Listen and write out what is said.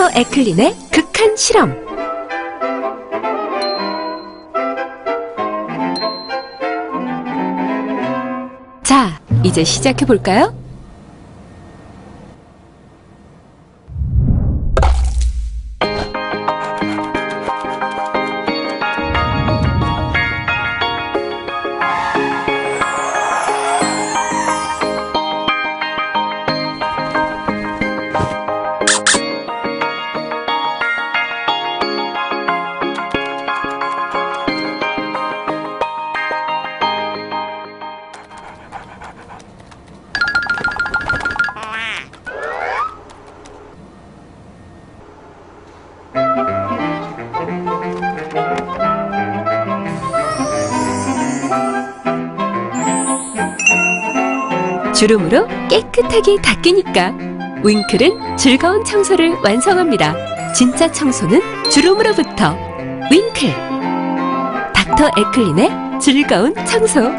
닥터 에클린의 극한 실험. 자, 이제 시작해 볼까요? 주름으로 깨끗하게 닦이니까. 윙클은 즐거운 청소를 완성합니다. 진짜 청소는 주름으로부터. 윙클. 닥터 에클린의 즐거운 청소